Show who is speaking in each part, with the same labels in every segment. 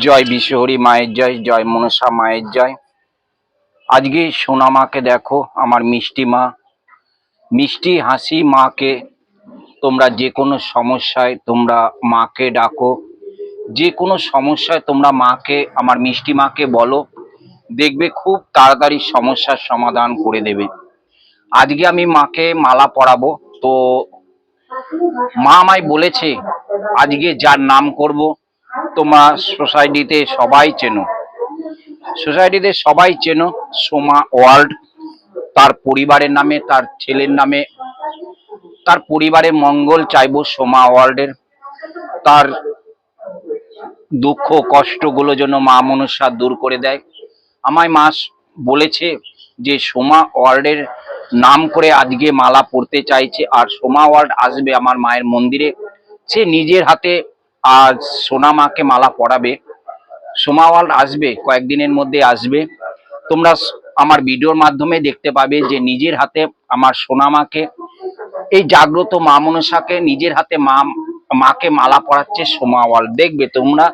Speaker 1: জয় বিশ্বহরি মায়ের জয় জয় মনসা মায়ের জয়। আজকে সোনা মাকে দেখো, আমার মিষ্টি মা। মিষ্টি হাসি মাকে তোমরা যে কোনো সমস্যায় তোমরা মাকে ডাকো। যে কোনো সমস্যায় তোমরা মাকে, আমার মিষ্টি মাকে বলো। দেখবে খুব তাড়াতাড়ি সমস্যার সমাধান করে দেবে। আজকে আমি মাকে মালা পরাবো। তো মা আমায় বলেছে, আজকে যার নাম করব তোমার সোসাইটিতে সবাই চেনো। সোসাইটিতে সবাই চেনো সোমা ওয়ার্ল্ড। তার পরিবারের নামে, তার ছেলের নামে, তার পরিবারের মঙ্গল চাইব সোমা ওয়ার্ল্ডের। তার দুঃখ কষ্টগুলো যেন মা মনসা দূর করে দেয়। আমায় মাস বলেছে যে, সোমা ওয়ার্ল্ডের নাম করে আজকে মালা পড়তে চাইছে, আর সোমা ওয়ার্ল্ড আসবে আমার মায়ের মন্দিরে। সে নিজের হাতে আজ সোনা মাকে মালা পরাবে, সোমা ওয়ার্ল্ড আসবে, কয়েকদিনের মধ্যে আসবে। তোমরা আমার ভিডিওর মাধ্যমে দেখতে পাবে যে নিজের হাতে আমার সোনা মাকে, এই জাগ্রত মা মনসাকে নিজের হাতে মা, মাকে মালা পড়াচ্ছে সোমা ওয়ার্ল্ড দেখবে তোমরা,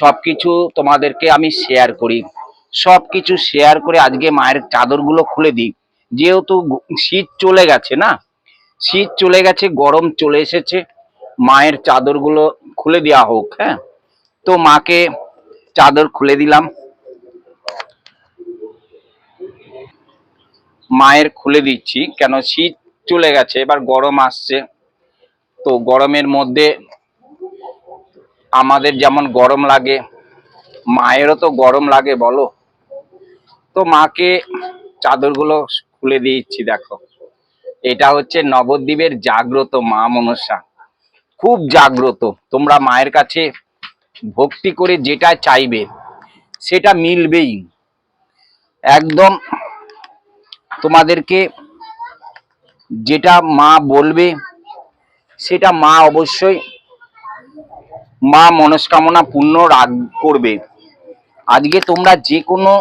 Speaker 1: সবকিছু তোমাদেরকে আমি শেয়ার করি। সবকিছু শেয়ার করে আজকে মায়ের চাদরগুলো খুলে দিই। যেহেতু শীত চলে গেছে না? শীত চলে গেছে, গরম চলে এসেছে। মায়ের চাদরগুলো খুলে দেওয়া হোক হ্যাঁ? তো মাকে চাদর খুলে দিলাম। মায়ের খুলে দিচ্ছি, কেন শীত চলে গেছে, এবার গরম আসছে। তো গরমের মধ্যে আমাদের যেমন গরম লাগে, মায়েরও তো গরম লাগে, বলো। তো মাকে চাদরগুলো খুলে দিচ্ছি, দেখো। এটা হচ্ছে নবদ্বীপের জাগ্রত মা মনসা। খুব জাগ্রত। তোমরা মায়ের কাছে ভক্তি করে যেটা চাইবে, সেটা মিলবেই। একদম তোমাদেরকে যেটা মা বলবে, সেটা মা অবশ্যই মা মনস্কামনা পূর্ণ রাগ করবে। আজকে তোমরা যে কোনো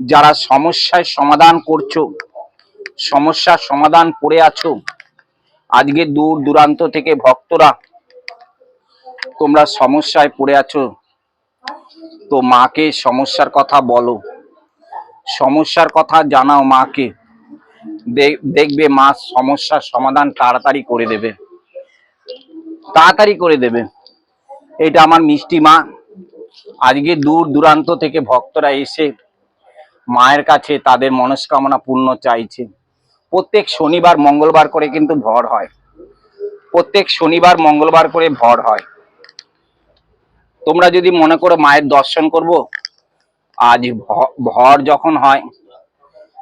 Speaker 1: যারা সমস্যার সমাধান করছ, সমস্যার সমাধান করে আছো আজকে দূর দূরান্ত থেকে ভক্তরা তোমরা সমস্যায় পড়ে আছো, তো মাকে সমস্যার কথা বলো। সমস্যার কথা জানাও মাকে। দেখবে মা সমস্যার সমাধান তাড়াতাড়ি করে দেবে। তাড়াতাড়ি করে দেবে। এটা আমার মিষ্টি মা। আজকে দূর দূরান্ত থেকে ভক্তরা এসে মায়ের কাছে তাদের মনস্কামনা পূর্ণ চাইছে। প্রত্যেক শনিবার, মঙ্গলবার করে কিন্তু ভর হয়। প্রত্যেক শনিবার, মঙ্গলবার করে ভর হয়। তোমরা যদি মনে করো মায়ের দর্শন করব, আজ ভর যখন হয়,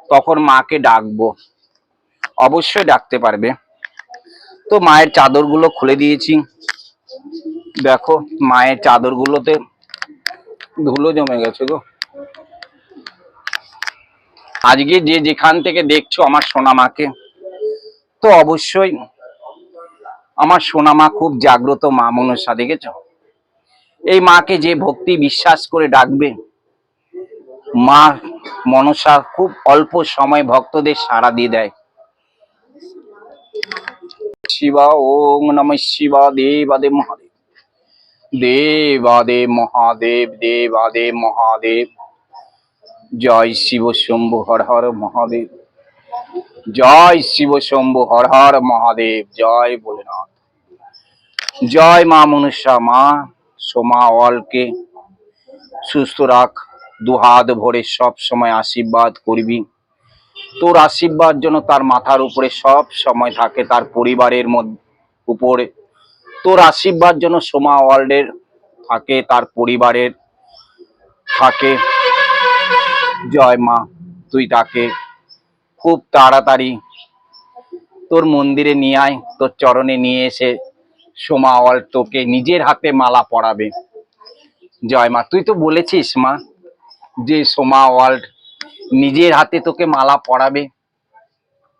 Speaker 1: তখন মাকে ডাকবো। অবশ্যই ডাকতে পারবে। তো মায়ের চাদরগুলো খুলে দিয়েছি। দেখো, মায়ের চাদরগুলোতে ধুলো জমে গেছে গো। আজকে যে যেখান থেকে দেখছ আমার সোনা মাকে তো অবশ্যই আমার সোনা মা খুব জাগ্রত মা মনসা, দেখেছ? এই মাকে যে ভক্তি বিশ্বাস করে ডাকবে, মা মনসা খুব অল্প সময় ভক্তদের সাড়া দিয়ে দেয়। শিবা ওং নম শিবা, দেবাদে মহাদেব। দেবাদে মহাদেব দেবাদে মহাদেব। জয় শিব শম্ভু, হর হর মহাদেব। জয় শিব শম্ভু, হর হর মহাদেব, জয় ভোলেনাথ। জয় মা মনুষ্যা, মা, সোমা, অলকে। সুস্থ রাখ, দুহাত ভরে সব সময় আশীর্বাদ করবি। তোর আশীর্বাদ যেন তার মাথার উপরে সব সময় থাকে, তার পরিবারের মধ্যে উপরে। তোর আশীর্বাদ যেন সোমা ওয়ার্ল্ডের থাকে, তার পরিবারের থাকে। জয় মা, তুই তাকে খুব তাড়াতাড়ি তোর মন্দিরে নিয়ে আয়, তোর চরণে নিয়ে এসে সোমা তোকে নিজের হাতে মালা পরাবে। জয় মা, তুই তো বলেছিস মা যে সোমা ওয়ার্ল্ড নিজের হাতে তোকে মালা পরাবে।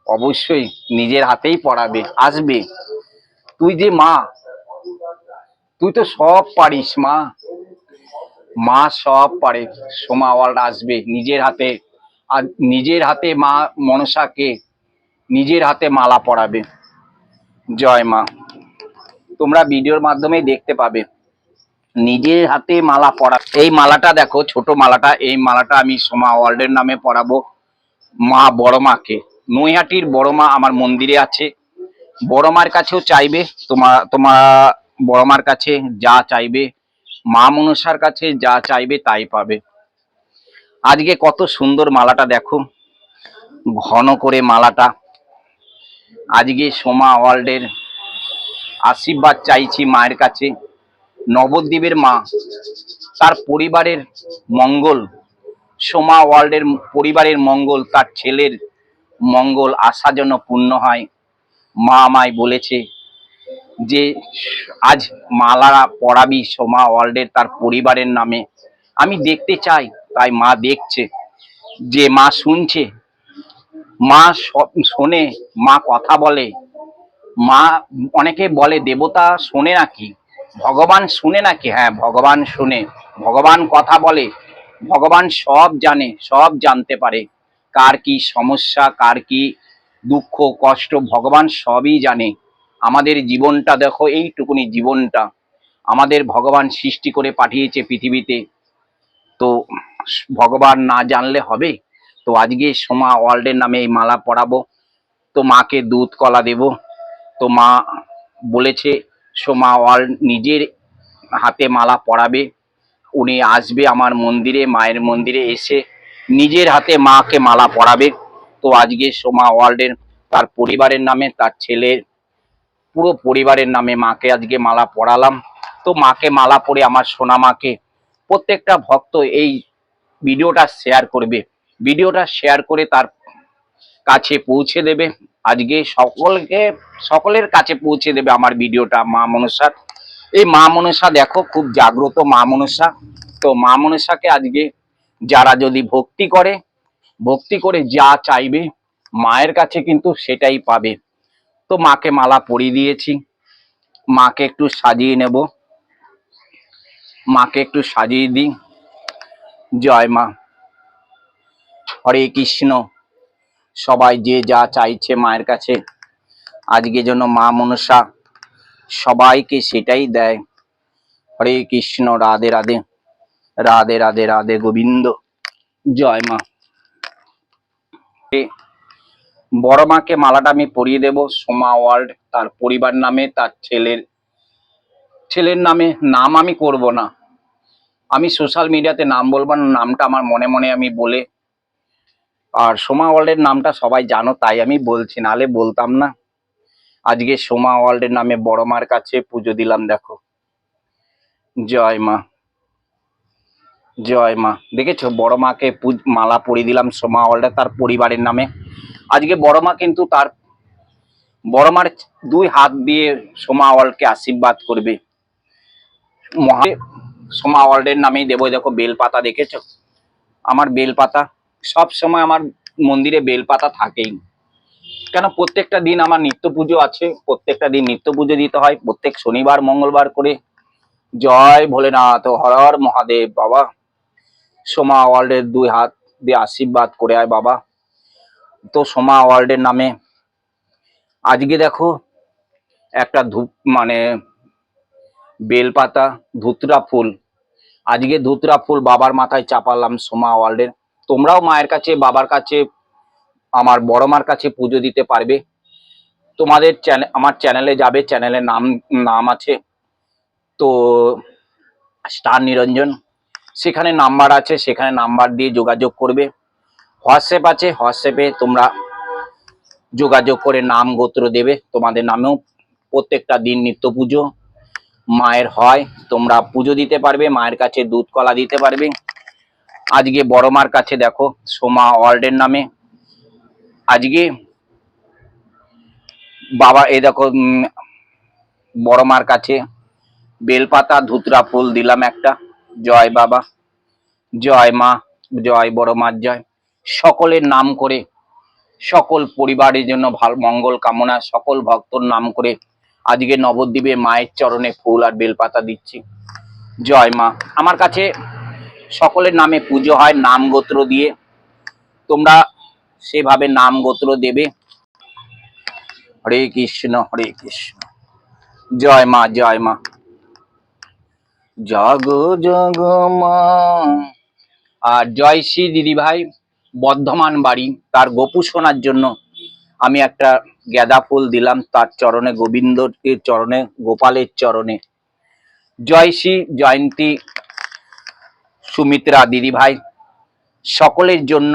Speaker 1: অবশ্যই নিজের হাতেই পরাবে, আসবে। তুই যে মা, তুই তো সব পারিস মা। মা সব পারে। সোমা ওয়ার্ল্ড আসবে। নিজের হাতে, আর নিজের হাতে মা মনসাকে, নিজের হাতে মালা পরাবে। জয় মা। তোমরা ভিডিওর মাধ্যমেই দেখতে পাবে। নিজের হাতে মালা পরা। এই মালাটা দেখো, ছোট মালাটা। এই মালাটা আমি সোমা ওয়ার্ল্ডের নামে পরাবো। মা বড় মাকে। নৈহাটির বড় মা আমার মন্দিরে আছে। বড় মার কাছেও চাইবে। তোমার তোমার বড় মার কাছে যা চাইবে। মা মনসার কাছে যা চাইবে তাই পাবে। আজকে কত সুন্দর মালাটা দেখো। ঘন করে মালাটা। আজকে সোমা ওয়ার্ল্ডের আশীর্বাদ চাইছি মায়ের কাছে। নবদ্বীপের মা, তার পরিবারের মঙ্গল, সোমা ওয়ার্ল্ডের পরিবারের মঙ্গল, তার ছেলের মঙ্গল আশা যেন পূর্ণ হয়। মা আমায় বলেছে যে আজ মালা পড়াবি সোমা ওয়ার্ল্ডের তার পরিবারের নামে। আমি দেখতে চাই, তাই মা দেখছে। যে মা শুনছে, মা শোনে, মা কথা বলে। মা অনেকে বলে, দেবতা শোনে নাকি? ভগবান শুনে নাকি? হ্যাঁ ভগবান শুনে। ভগবান কথা বলে। ভগবান সব জানে, সব জানতে পারে। কার কি সমস্যা, কার কি দুঃখ, কষ্ট, ভগবান সবই জানে। আমাদের জীবনটা দেখো, এইটুকুনি জীবনটা আমাদের ভগবান সৃষ্টি করে পাঠিয়েছে পৃথিবীতে। তো ভগবান না জানলে হবে? তো আজকে সোমা ওয়ার্ল্ডের নামে এই মালা পরাবো। তো মাকে দুধ কলা দেব। তো মা বলেছে, সোমা ওয়ার্ল্ড নিজের হাতে মালা পরাবে। উনি আসবে আমার মন্দিরে, মায়ের মন্দিরে এসে নিজের হাতে মাকে মালা পরাবে। তো আজকে সোমা ওয়ার্ল্ডের তার পরিবারের নামে, তার ছেলের পুরো পরিবারের নামে মাকে আজকে মালা পড়ালাম তো মাকে মালা পরে আমার সোনা মাকে প্রত্যেকটা ভক্ত এই ভিডিওটা শেয়ার করবে। ভিডিওটা শেয়ার করে তার কাছে পৌঁছে দেবে। আজকে সকলকে, সকলের কাছে পৌঁছে দেবে আমার ভিডিওটা, মা মনসার এই মা মনসা দেখো, খুব জাগ্রত মা মনসা। তো মা মনসাকে আজকে যারা যদি ভক্তি করে ভক্তি করে যা চাইবে, মায়ের কাছে কিন্তু সেটাই পাবে। তো মাকে মালা পরিয়ে দিয়েছি। মাকে একটু সাজিয়ে নেব। মাকে একটু সাজিয়ে দিই। জয় মা। হরে কৃষ্ণ। সবাই যে যা চাইছে মায়ের কাছে, আজকে যেন মা মনসা সবাইকে সেটাই দেয়। হরে কৃষ্ণ, রাধে রাধে। রাধে রাধে রাধে গোবিন্দ। জয় মা। বড় মাকে মালাটা আমি পরিয়ে দেব। সোমা ওয়ার্ল্ড তার পরিবার নামে, তার ছেলের ছেলের নামে নাম আমি করব না। আমি সোশ্যাল মিডিয়াতে নাম বলব না, নামটা আমার মনে মনে আমি বলে, আর সোমা ওয়ার্ল্ডের নামটা সবাই জানো, তাই আমি বলছি নালে বলতাম না। আজকে সোমা ওয়ার্ল্ডের নামে বড় মার কাছে পুজো দিলাম, দেখো। জয় মা। জয় মা। দেখেছ? বড় মাকে মালা পরিয়ে দিলাম সোমা ওয়ার্ল্ডে তার পরিবারের নামে। আজকে বড় মা কিন্তু তার বড় মার দুই হাত দিয়ে সোমা ওয়ার্ল্ডকে আশীর্বাদ করবে। মহা সোমা ওয়ার্ল্ডের নামেই দেবো, দেখো, বেলপাতা দেখেছ? আমার বেলপাতা, সব সময় আমার মন্দিরে বেলপাতা থাকেই। কেন, প্রত্যেকটা দিন আমার নিত্য পুজো আছে, প্রত্যেকটা দিন নিত্য পুজো দিতে হয়, প্রত্যেক শনিবার, মঙ্গলবার করে। জয় ভোলেনাথ হর মহাদেব, বাবা। সোমা ওয়ার্ল্ডের দুই হাত দিয়ে আশীর্বাদ করে আয়, বাবা। তো সোমা ওয়ার্ল্ডের নামে। আজকে দেখো, একটা ধূপ মানে বেলপাতা, ধুতরা ফুল। আজকে ধুতরা ফুল বাবার মাথায় চাপালাম সোমা ওয়ার্ল্ডের। তোমরাও মায়ের কাছে, বাবার কাছে, আমার বড় মার কাছে পুজো দিতে পারবে। তোমাদের চ্যানেল আমার চ্যানেলে যাবে, চ্যানেলের নাম নাম আছে। তো স্টার নিরঞ্জন, সেখানে নাম্বার আছে, সেখানে নাম্বার দিয়ে যোগাযোগ করবে। হোয়াটসঅ্যাপ আছে, হোয়াটসঅ্যাপে তোমরা যোগাযোগ করে নাম গোত্র দেবে। তোমাদের নামেও প্রত্যেকটা দিন নিত্য পুজো মায়ের হয়। তোমরা পুজো দিতে পারবে, মায়ের কাছে দুধ কলা দিতে পারবে। আজকে বড় মার কাছে দেখো, সোমা ওয়ার্ল্ডের নামে। আজকে বাবা এই দেখো বড় মার কাছে বেলপাতা, ধুতরা ফুল দিলাম একটা। জয় বাবা, জয় মা, জয় বড় মার, জয়। সকলের নাম করে, সকল পরিবারের জন্য ভালো মঙ্গল কামনা, সকল ভক্তর নাম করে আজকে নবদ্বীপে মায়ের চরণে ফুল আর বেলপাতা দিচ্ছি। জয় মা। আমার কাছে সকলের নামে পুজো হয়, নাম গোত্র দিয়ে। তোমরা সেভাবে নাম গোত্র দেবে। হরে কৃষ্ণ হরে কৃষ্ণ। জয় মা জয় মা। জাগ জাগ মা। আর জয়শ্রী দিদি ভাই বর্ধমান বাড়ি, তার গোপু শোনার জন্য আমি একটা গাঁদা ফুল দিলাম, তার চরণে গোবিন্দর চরণে, গোপালের চরণে। জয়শ্রী জয়ন্তী সুমিত্রা দিদি ভাই সকলের জন্য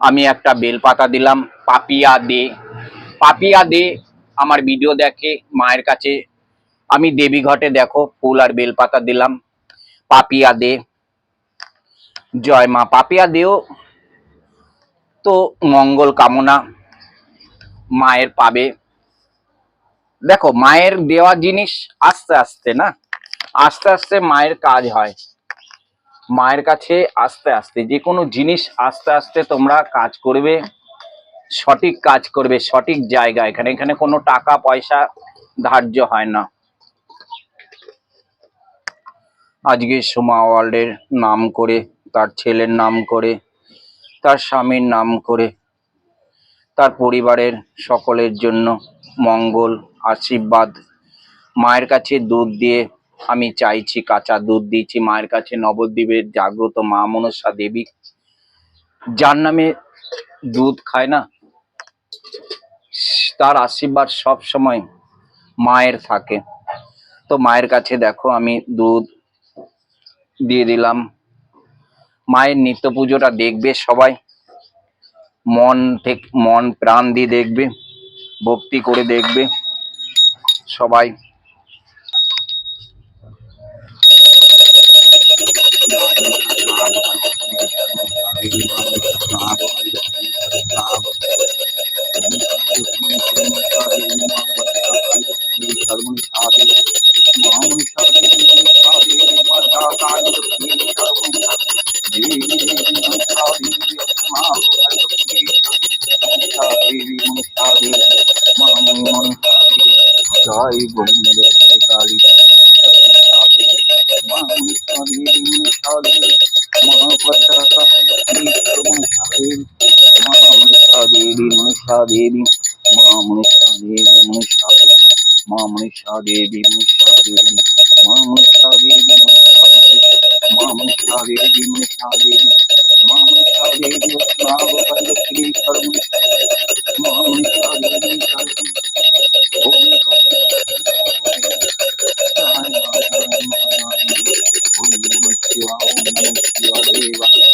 Speaker 1: আমি একটা বেলপাতা দিলাম, পাপিয়া দে। পাপিয়া দে আমার ভিডিও দেখে, মায়ের কাছে আমি দেবী ঘটে দেখো, ফুল আর বেলপাতা দিলাম, পাপিয়া দে। জয় মা, পাপিয়া দেও তো মঙ্গল কামনা মায়ের পাবে। দেখো, মায়ের দেওয়া জিনিস আস্তে আস্তে না? আস্তে আস্তে মায়ের কাজ হয়। মায়ের কাছে আস্তে আস্তে, যে কোনো জিনিস আস্তে আস্তে তোমরা কাজ করবে, সঠিক কাজ করবে, সঠিক জায়গা এখানে। এখানে কোনো টাকা পয়সা ধার্য হয় না। আজকে সোমা ওয়ার্ল্ডের নাম করে, তার ছেলের নাম করে তার স্বামীর নাম করে, তার পরিবারের সকলের জন্য মঙ্গল, আশীর্বাদ। মায়ের কাছে দুধ দিয়ে আমি চাইছি, কাঁচা দুধ দিয়েছি। মায়ের কাছে নবদ্বীপের জাগ্রত মা মনসা দেবী। যার নামে দুধ খায় না, তার আশীর্বাদ সব সময় মায়ের থাকে। তো মায়ের কাছে দেখো, আমি দুধ দিয়ে দিলাম। মায়ের নিত্য পুজোটা দেখবে সবাই মন থেকে মন প্রাণ দিয়ে দেখবে ভক্তি করে দেখবে সবাই देवी मनुष्या देवी माँ मनुष्या देवी मनुष्या देवी माँ मनुष्या देवी मनुष्या देवी माँ मनुष्या देवी मनुष्या देवी माँ मनुष्या देवी मनुष्या देवी माँ मनुष्या देवी नाग परिलक्षणी माँ मनुष्या देवी कर्म ओम ओम नमः शिवाय ओम नमः शिवाय देवाय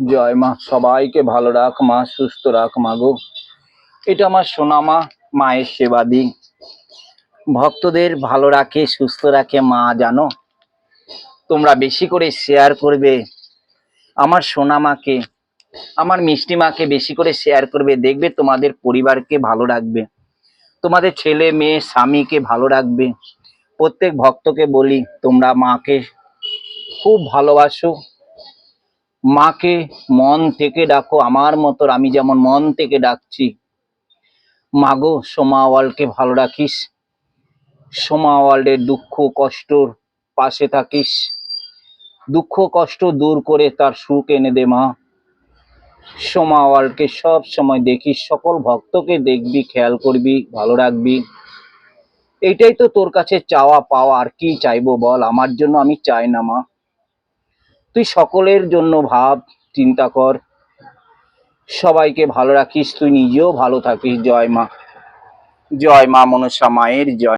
Speaker 1: जय माँ सबाई के भलो राख माँ सुस्थ रख मागो এটা আমার সোনামা, মায়ের সেবা দিই ভক্তদের ভালো রাখে, সুস্থ রাখে মা, জানো? তোমরা বেশি করে শেয়ার করবে আমার সোনা মাকে আমার মিষ্টি মাকে বেশি করে শেয়ার করবে। দেখবে তোমাদের পরিবারকে ভালো রাখবে। তোমাদের ছেলে মেয়ে, স্বামীকে ভালো রাখবে। প্রত্যেক ভক্তকে বলি, তোমরা মাকে খুব ভালোবাসো। মাকে মন থেকে ডাকো, আমার মতো, আমি যেমন মন থেকে ডাকছি মাগো, সোমা ওয়ার্ল্ডকে ভালো রাখিস। সোমা ওয়ার্ল্ডের দুঃখ, কষ্টর পাশে থাকিস। দুঃখ, কষ্ট দূর করে তার সুখ এনে দে মা। সোমা ওয়ার্ল্ডকে সব সময় দেখিস, সকল ভক্তকে দেখবি, খেয়াল করবি, ভালো রাখবি। এইটাই তো তোর কাছে চাওয়া পাওয়া, আর কি চাইব বল? আমার জন্য আমি চাই না মা। তুই সকলের জন্য ভাব, চিন্তা কর। সবাইকে ভালো রাখিস তুই নিজেও ভালো থাকিস। জয় মা জয় মা মনসা মায়ের জয়